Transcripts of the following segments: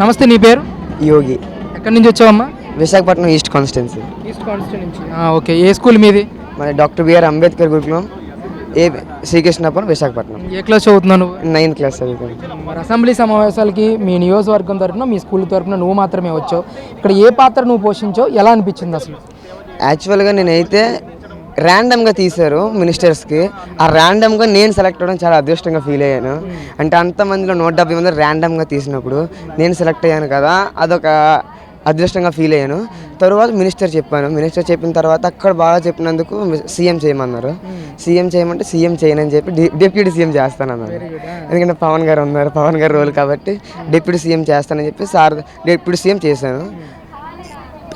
నమస్తే నీ పేరు? యోగి. ఎక్కడి నుంచి వచ్చావమ్మా? Visakhapatnam east constituency. East constitute నుంచి ఓకే. ఏ స్కూల్ మీది? మరి డాక్టర్ బిఆర్ అంబేద్కర్ గురుకులం ఏ శ్రీకృష్ణాపురం విశాఖపట్నం. ఏ క్లాస్ చదువుతున్నావు నువ్వు? నైన్త్ క్లాస్ చదువుతాను. మరి అసెంబ్లీ సమావేశాలకి మీ నియోజకవర్గం తరపున మీ స్కూల్ తరపున నువ్వు మాత్రమే వచ్చావు. ఇక్కడ ఏ పాత్ర నువ్వు పోషించావు? ఎలా అనిపించింది అసలు? యాక్చువల్గా నేనైతే ర్యాండమ్గా తీశారు మినిస్టర్స్కి ఆ ర్యాండమ్గా నేను సెలెక్ట్ అవ్వడం చాలా అదృష్టంగా ఫీల్ అయ్యాను. అంటే అంతమందిలో నూట డెబ్బై మంది ర్యాండమ్గా తీసినప్పుడు నేను సెలెక్ట్ అయ్యాను కదా అదొక అదృష్టంగా ఫీల్ అయ్యాను. తరువాత మినిస్టర్ చెప్పాను. మినిస్టర్ చెప్పిన తర్వాత అక్కడ బాగా చెప్పినందుకు సీఎం చేయమన్నారు. సీఎం చేయమంటే సీఎం చేయనని చెప్పి డి- డిప్యూటీ సీఎం చేస్తానన్నారు. ఎందుకంటే పవన్ గారు ఉన్నారు పవన్ గారు రోల్ కాబట్టి డిప్యూటీ సీఎం చేస్తానని చెప్పి సార్ డిప్యూటీ సీఎం చేశాను.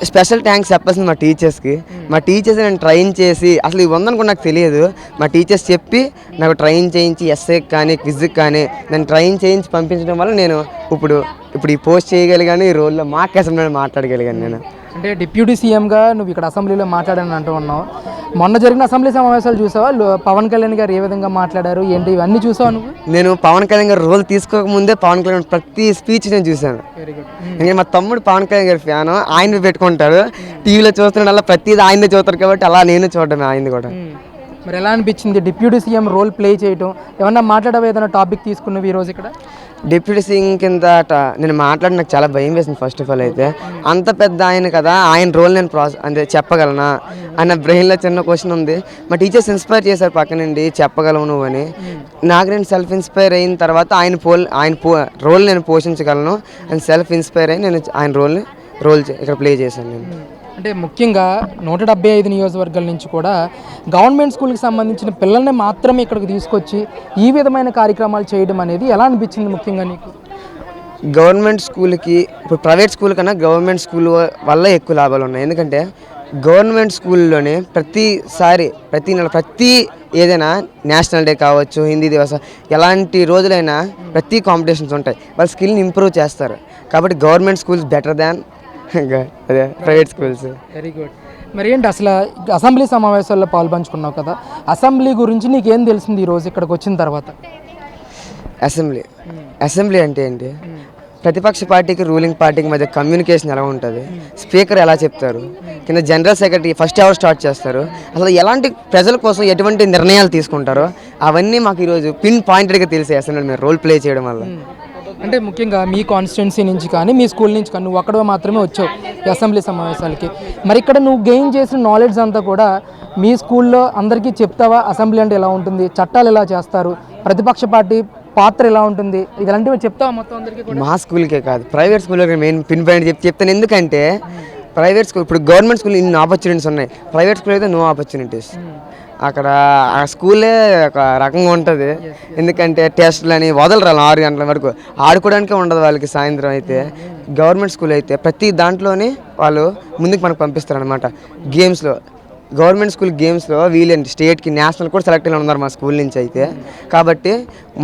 స్పెషల్ థ్యాంక్స్ చెప్పాల్సింది మా టీచర్స్కి. మా టీచర్స్ నేను ట్రైన్ చేసి అసలు ఇవి ఉందనుకో నాకు తెలియదు. మా టీచర్స్ చెప్పి నాకు ట్రైన్ చేయించి ఎస్ఏకి కానీ క్విజ్కి కానీ నేను ట్రైన్ చేయించి పంపించడం వల్ల నేను ఇప్పుడు ఇప్పుడు ఈ పోస్ట్ చేయగలిగాను ఈ రోల్లో మాకు అసెంబ్లీలో మాట్లాడగలిగాను నేను. అంటే డిప్యూటీ సీఎంగా నువ్వు ఇక్కడ అసెంబ్లీలో మాట్లాడాలని అంటూ ఉన్నావు. మొన్న జరిగిన అసెంబ్లీ సమావేశాలు చూసావా? పవన్ కళ్యాణ్ గారు ఏ విధంగా మాట్లాడారు? ఏంటి? ఇవన్నీ చూసావా నువ్వు? నేను పవన్ కళ్యాణ్ గారు రోల్ తీసుకోకముందే పవన్ కళ్యాణ్ ప్రతి స్పీచ్ నేను చూశాను. నేను మా తమ్ముడు పవన్ కళ్యాణ్ గారి ఫ్యాన్ ఆయన పెట్టుకుంటాడు. టీవీలో చూస్తున్నాడు అలా ప్రతిదీ ఆయనే చూస్తారు కాబట్టి అలా నేను చూడడం ఆయనది కూడా. మరి ఎలా అనిపించింది? డిప్యూటీ సీఎం రోల్ ప్లే చేయటం? ఏమన్నా మాట్లాడవా? ఏదైనా టాపిక్ తీసుకున్నవి ఈరోజు ఇక్కడ? డిప్యూటీ సింగ్ కింద నేను మాట్లాడి నాకు చాలా భయం వేసింది ఫస్ట్ ఆఫ్ ఆల్ అయితే. అంత పెద్ద ఆయన కదా ఆయన రోల్ నేను ప్రాసెస్ అంటే చెప్పగలనా? అన్న బ్రెయిన్లో చిన్న క్వశ్చన్ ఉంది. మా టీచర్స్ ఇన్స్పైర్ చేశారు పక్క నుండి చెప్పగలవు నువ్వు అని. నాకు నేను సెల్ఫ్ ఇన్స్పైర్ అయిన తర్వాత ఆయన పోల్ ఆయన పో రోల్ నేను పోషించగలను. అండ్ సెల్ఫ్ ఇన్స్పైర్ అయ్యి నేను ఆయన రోల్ని రోల్ చే- ఇక్కడ ప్లే చేశాను నేను. అంటే ముఖ్యంగా నూట డెబ్బై ఐదు నియోజకవర్గాల నుంచి కూడా గవర్నమెంట్ స్కూల్కి సంబంధించిన పిల్లల్ని మాత్రమే ఇక్కడికి తీసుకొచ్చి ఈ విధమైన కార్యక్రమాలు చేయడం అనేది ఎలా అనిపించింది ముఖ్యంగా నీకు? గవర్నమెంట్ స్కూల్కి ఇప్పుడు ప్రైవేట్ స్కూల్ కన్నా గవర్నమెంట్ స్కూల్ వల్ల ఎక్కువ లాభాలు ఉన్నాయి. ఎందుకంటే గవర్నమెంట్ స్కూల్లోనే ప్రతిసారి ప్రతి నెల ప్రతి ఏదైనా నేషనల్ డే కావచ్చు హిందీ దివస ఎలాంటి రోజులైనా ప్రతి కాంపిటీషన్స్ ఉంటాయి. వాళ్ళ స్కిల్ని ఇంప్రూవ్ చేస్తారు. కాబట్టి గవర్నమెంట్ స్కూల్స్ బెటర్ దాన్ అదే ప్రైవేట్ స్కూల్స్ వెరీ గుడ్ మరి ఏంటి అసలు అసెంబ్లీ సమావేశాల్లో పాల్పంచుకున్నావు కదా? అసెంబ్లీ గురించి నీకేం తెలిసింది ఈరోజు ఇక్కడికి వచ్చిన తర్వాత? అసెంబ్లీ. అసెంబ్లీ అంటే ఏంటి? ప్రతిపక్ష పార్టీకి రూలింగ్ పార్టీకి మధ్య కమ్యూనికేషన్ ఎలా ఉంటుంది? స్పీకర్ ఎలా చెప్తారు? కింద జనరల్ సెక్రటరీ ఫస్ట్ ఎవరు స్టార్ట్ చేస్తారు. అసలు ఎలాంటి ప్రజల కోసం ఎటువంటి నిర్ణయాలు తీసుకుంటారో అవన్నీ మాకు ఈరోజు పిన్ పాయింటెడ్గా తెలిసాయి అసెంబ్లీ మీరు రోల్ ప్లే చేయడం వల్ల. అంటే ముఖ్యంగా మీ కాన్స్టిట్యున్సీ నుంచి కానీ మీ స్కూల్ నుంచి కానీ నువ్వు అక్కడ మాత్రమే వచ్చావు అసెంబ్లీ సమావేశాలకి. మరి ఇక్కడ నువ్వు గెయిన్ చేసిన నాలెడ్జ్ అంతా కూడా మీ స్కూల్లో అందరికీ చెప్తావా? అసెంబ్లీ అంటే ఎలా ఉంటుంది? చట్టాలు ఎలా చేస్తారు? ప్రతిపక్ష పార్టీ పాత్ర ఎలా ఉంటుంది? ఇలాంటివి చెప్తావా మొత్తం అందరికీ మా స్కూల్కే కాదు ప్రైవేట్ స్కూల్లో మెయిన్ పిన్ పాయింట్ చెప్తే చెప్తాను. ఎందుకంటే ప్రైవేట్ స్కూల్ ఇప్పుడు గవర్నమెంట్ స్కూల్ ఇన్ని ఆపర్చునిటీస్ ఉన్నాయి. ప్రైవేట్ స్కూల్ అయితే నో ఆపర్చునిటీస్ అక్కడ ఆ స్కూలే ఒక రకంగా ఉంటుంది. ఎందుకంటే టెస్ట్లు అని వదలరు ఆరు గంటల వరకు. ఆడుకోవడానికే ఉండదు వాళ్ళకి సాయంత్రం అయితే. గవర్నమెంట్ స్కూల్ అయితే ప్రతి దాంట్లోనే వాళ్ళు ముందుకు మనకు పంపిస్తారు అనమాట గేమ్స్లో గవర్నమెంట్ స్కూల్ గేమ్స్లో వీళ్ళండి స్టేట్కి నేషనల్ కూడా సెలెక్ట్ అయిన ఉన్నారు మా స్కూల్ నుంచి అయితే. కాబట్టి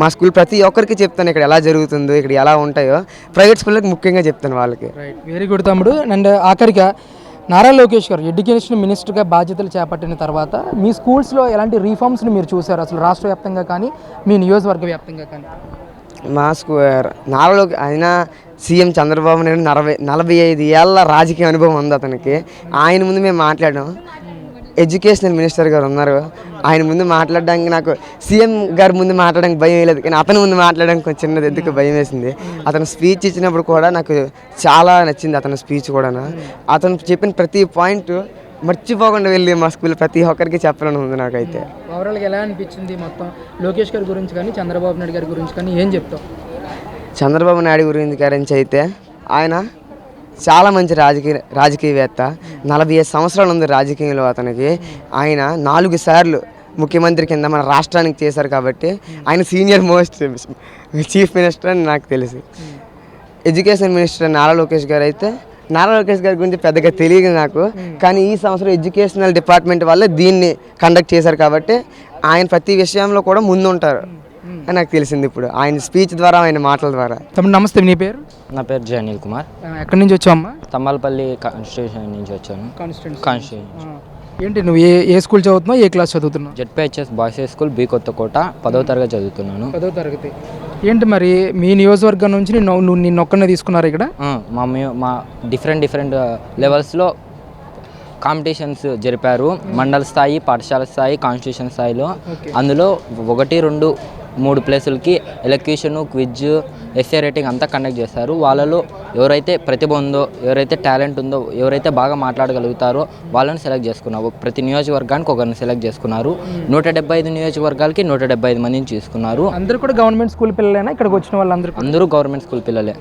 మా స్కూల్ ప్రతి ఒక్కరికి చెప్తాను ఇక్కడ ఎలా జరుగుతుందో ఇక్కడ ఎలా ఉంటాయో. ప్రైవేట్ స్కూల్కి ముఖ్యంగా చెప్తాను వాళ్ళకి. వెరీ గుడ్ తమ్ముడు. అండ్ ఆఖరిగా నారా లోకేష్ గారు ఎడ్యుకేషన్ మినిస్టర్గా బాధ్యతలు చేపట్టిన తర్వాత మీ స్కూల్స్లో ఎలాంటి రీఫార్మ్స్ని మీరు చూసారు అసలు రాష్ట్ర వ్యాప్తంగా కానీ మీ నియోజకవర్గ వ్యాప్తంగా కానీ? మా స్కూల్ నాలో ఆయన సీఎం చంద్రబాబు నాయుడు నలభై నలభై ఐదు ఏళ్ళ రాజకీయ అనుభవం ఉంది అతనికి. ఆయన ముందు మేము మాట్లాడాం ఎడ్యుకేషనల్ మినిస్టర్ గారు ఉన్నారు ఆయన ముందు మాట్లాడడానికి నాకు సీఎం గారి ముందు మాట్లాడడానికి భయం వేయలేదు కానీ అతని ముందు మాట్లాడడానికి కొంచెం చిన్నది ఎందుకు భయం వేసింది. అతను స్పీచ్ ఇచ్చినప్పుడు కూడా నాకు చాలా నచ్చింది అతని స్పీచ్ కూడా అతను చెప్పిన ప్రతి పాయింట్ మర్చిపోకుండా వెళ్ళి మా స్కూల్ ప్రతి ఒక్కరికి చెప్పాలని ఉంది నాకైతే. ఓవరాల్గా ఎలా అనిపించింది మొత్తం? లోకేష్ గారి గురించి కానీ చంద్రబాబు నాయుడు గారి గురించి కానీ ఏం చెప్తావు? చంద్రబాబు నాయుడు గురించి గురించి అయితే ఆయన చాలా మంచి రాజకీయ రాజకీయవేత్త నలభై ఐదు సంవత్సరాలు ఉంది రాజకీయంలో అతనికి ఆయన నాలుగు సార్లు ముఖ్యమంత్రి కింద మన రాష్ట్రానికి చేశారు కాబట్టి ఆయన సీనియర్ మోస్ట్ చీఫ్ మినిస్టర్ అని నాకు తెలిసి. ఎడ్యుకేషన్ మినిస్టర్ నారా లోకేష్ గారు అయితే నారా లోకేష్ గారి గురించి పెద్దగా తెలియదు నాకు కానీ ఈ సంవత్సరం ఎడ్యుకేషనల్ డిపార్ట్మెంట్ వల్ల దీన్ని కండక్ట్ చేశారు కాబట్టి ఆయన ప్రతి విషయంలో కూడా ముందుంటారు. అని నాకు తెలిసింది ఇప్పుడు ఆయన స్పీచ్ ద్వారా ఆయన మాటల ద్వారా. తమ్ముడు నమస్తే నీ పేరు? నా పేరు జై అనిల్ కుమార్ ఎక్కడి నుంచి వచ్చావమ్మా తమ్మలపల్లి కాన్స్టిట్యూషన్ నుంచి వచ్చాను. కాన్స్టిట్యూషన్. ఏంటి నువ్వు ఏ ఏ స్కూల్ చదువుతున్నావు ఏ క్లాస్ చదువుతున్నావు? ZPHS boys high school B Kothakota పదవ తరగతి చదువుతున్నాను. పదో తరగతి. ఏంటి మరి మీ నియోజకవర్గం నుంచి నిన్ను నువ్వు నిన్ను ఒక్కనే తీసుకున్నారు ఇక్కడ? మే- మా డిఫరెంట్ డిఫరెంట్ లెవెల్స్లో కాంపిటీషన్స్ జరిపారు. మండల స్థాయి పాఠశాల స్థాయి కాన్స్టిట్యూషన్ స్థాయిలో. అందులో ఒకటి రెండు మూడు ప్లేసులకి ఎలక్యూషన్ క్విజ్ ఎస్ఏ రేటింగ్ అంతా కండక్ట్ చేస్తారు. వాళ్ళలో ఎవరైతే ప్రతిభ ఉందో ఎవరైతే టాలెంట్ ఉందో ఎవరైతే బాగా మాట్లాడగలుగుతారో వాళ్ళని సెలెక్ట్ చేసుకున్నారు. ప్రతి నియోజకవర్గానికి ఒకరిని సెలెక్ట్ చేసుకున్నారు. నూట డెబ్బై ఐదు నియోజకవర్గాలకి నూట డెబ్బై ఐదు మందిని తీసుకున్నారు అందరూ కూడా గవర్నమెంట్ స్కూల్ పిల్లలైనా? ఇక్కడికి వచ్చిన వాళ్ళందరూ? అందరూ గవర్నమెంట్ స్కూల్ పిల్లలే.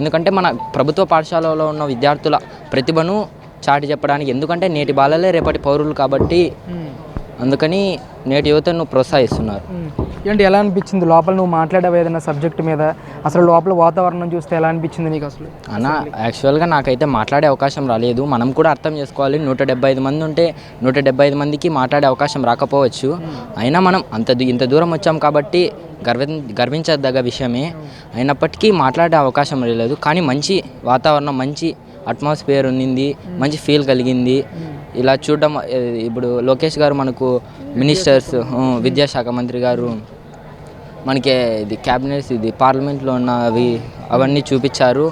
ఎందుకంటే మన ప్రభుత్వ పాఠశాలలో ఉన్న విద్యార్థుల ప్రతిభను చాటి చెప్పడానికి ఎందుకంటే నేటి బాలలే రేపటి పౌరులు కాబట్టి అందుకని నేటి యువతను ప్రోత్సహిస్తున్నారు. ఏంటి ఎలా అనిపించింది? లోపల నువ్వు మాట్లాడావు ఏదైనా సబ్జెక్ట్ మీద? అసలు లోపల వాతావరణం చూస్తే ఎలా అనిపించింది నీకు అసలు? అన్న యాక్చువల్గా నాకైతే మాట్లాడే అవకాశం రాలేదు. మనం కూడా అర్థం చేసుకోవాలి. నూట డెబ్బై ఐదు మంది ఉంటే నూట డెబ్బై ఐదు మందికి మాట్లాడే అవకాశం రాకపోవచ్చు. అయినా మనం అంత ఇంత దూరం వచ్చాం కాబట్టి గర్వ గర్వించదగ్గ విషయమే. అయినప్పటికీ మాట్లాడే అవకాశం లేదు కానీ మంచి వాతావరణం మంచి అట్మాస్ఫియర్ ఉన్నింది. మంచి ఫీల్ కలిగింది. ఇలా చూడడం ఇప్పుడు లోకేష్ గారు మనకు మినిస్టర్స్ విద్యాశాఖ మంత్రి గారు మనకి ఇది క్యాబినెట్స్ ఇది పార్లమెంట్లో ఉన్నవి అవన్నీ చూపించారు.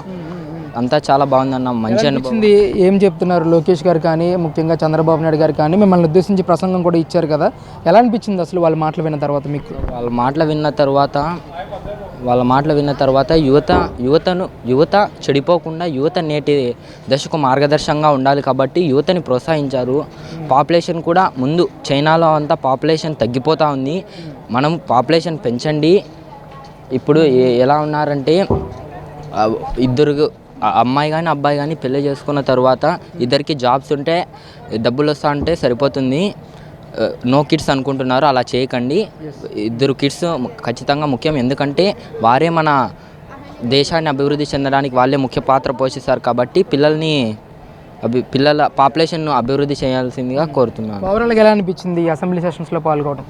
అంతా చాలా బాగుందన్న మంచి అనుభవం. అనిపించింది ఏం చెప్తున్నారు లోకేష్ గారు కానీ ముఖ్యంగా చంద్రబాబు నాయుడు గారు కానీ మిమ్మల్ని ఉద్దేశించి ప్రసంగం కూడా ఇచ్చారు కదా. ఎలా అనిపించింది అసలు వాళ్ళ మాటలు విన్న తర్వాత మీకు? వాళ్ళ మాటలు విన్న తర్వాత వాళ్ళ మాటలు విన్న తర్వాత యువత యువతను యువత చెడిపోకుండా యువత నేటి దశకు మార్గదర్శకంగా ఉండాలి కాబట్టి యువతని ప్రోత్సహించారు. పాపులేషన్ కూడా ముందు చైనాలో అంతా పాపులేషన్ తగ్గిపోతూ ఉంది. మనం పాపులేషన్ పెంచండి. ఇప్పుడు ఎలా ఉన్నారంటే ఇద్దరు అమ్మాయి కానీ అబ్బాయి కానీ పెళ్ళి చేసుకున్న తర్వాత ఇద్దరికి జాబ్స్ ఉంటే డబ్బులు వస్తా ఉంటే సరిపోతుంది. నో కిడ్స్ అనుకుంటున్నారు అలా చేయకండి. ఇద్దరు కిడ్స్ ఖచ్చితంగా ముఖ్యం. ఎందుకంటే వారే మన దేశాన్ని అభివృద్ధి చెందడానికి వాళ్ళే ముఖ్య పాత్ర పోషిస్తారు కాబట్టి పిల్లల్ని అభి పిల్లల పాపులేషన్ను అభివృద్ధి చేయాల్సిందిగా కోరుతున్నాను. ఓవరాల్గా ఎలా అనిపించింది అసెంబ్లీ సెషన్స్లో పాల్గొనడం?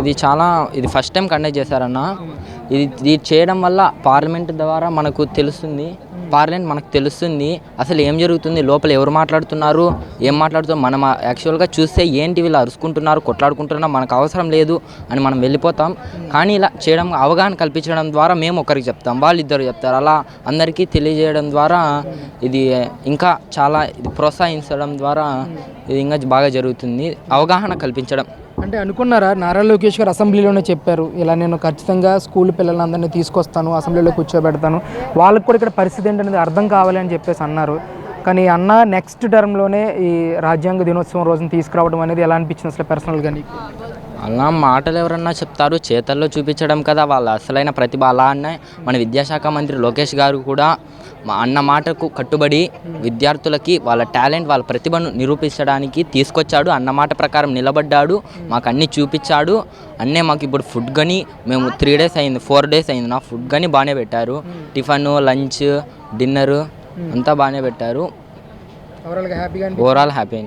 ఇది చాలా ఇది ఫస్ట్ టైం కండక్ట్ చేశారన్న. ఇది ఇది చేయడం వల్ల పార్లమెంట్ ద్వారా మనకు తెలుస్తుంది. పార్లమెంట్ మనకు తెలుస్తుంది. అసలు ఏం జరుగుతుంది? లోపల ఎవరు మాట్లాడుతున్నారు? ఏం మాట్లాడుతున్నారు? మనం యాక్చువల్గా చూస్తే ఏంటి వీళ్ళు అరుచుకుంటున్నారు కొట్లాడుకుంటున్నారు మనకు అవసరం లేదు అని మనం వెళ్ళిపోతాం. కానీ ఇలా చేయడం అవగాహన కల్పించడం ద్వారా మేము ఒకరికి చెప్తాం. వాళ్ళు ఇద్దరు చెప్తారు. అలా అందరికీ తెలియజేయడం ద్వారా ఇది ఇంకా చాలా ఇది ప్రోత్సహించడం ద్వారా ఇది ఇంకా బాగా జరుగుతుంది. అవగాహన కల్పించడం. అంటే అనుకున్నారా? నారా లోకేష్ గారు అసెంబ్లీలోనే చెప్పారు. ఇలా నేను ఖచ్చితంగా స్కూల్ పిల్లలందరినీ తీసుకొస్తాను అసెంబ్లీలో కూర్చోబెడతాను. వాళ్ళకి కూడా ఇక్కడ పరిస్థితి ఏంటనేది అర్థం కావాలి అని చెప్పేసి అన్నారు. కానీ అన్న నెక్స్ట్ టర్మ్లోనే ఈ రాజ్యాంగ దినోత్సవం రోజున తీసుకురావడం అనేది ఎలా అనిపించింది అసలు పర్సనల్గా నీకు? అలా మాటలు ఎవరన్నా చెప్తారు చేతల్లో చూపించడం కదా వాళ్ళ అసలైన ప్రతిభ. అలా అన్న మన విద్యాశాఖ మంత్రి లోకేష్ గారు కూడా మా అన్న మాటకు కట్టుబడి విద్యార్థులకి వాళ్ళ టాలెంట్ వాళ్ళ ప్రతిభను నిరూపించడానికి తీసుకొచ్చాడు. అన్న మాట ప్రకారం నిలబడ్డాడు. మాకు అన్నీ చూపించాడు. అన్నే మాకు ఇప్పుడు ఫుడ్ కానీ మేము త్రీ డేస్ అయింది ఫోర్ డేస్ అయింది. నా ఫుడ్ కానీ బాగానే పెట్టారు. టిఫన్ లంచ్ డిన్నర్ అంతా బాగానే పెట్టారు. Overall happy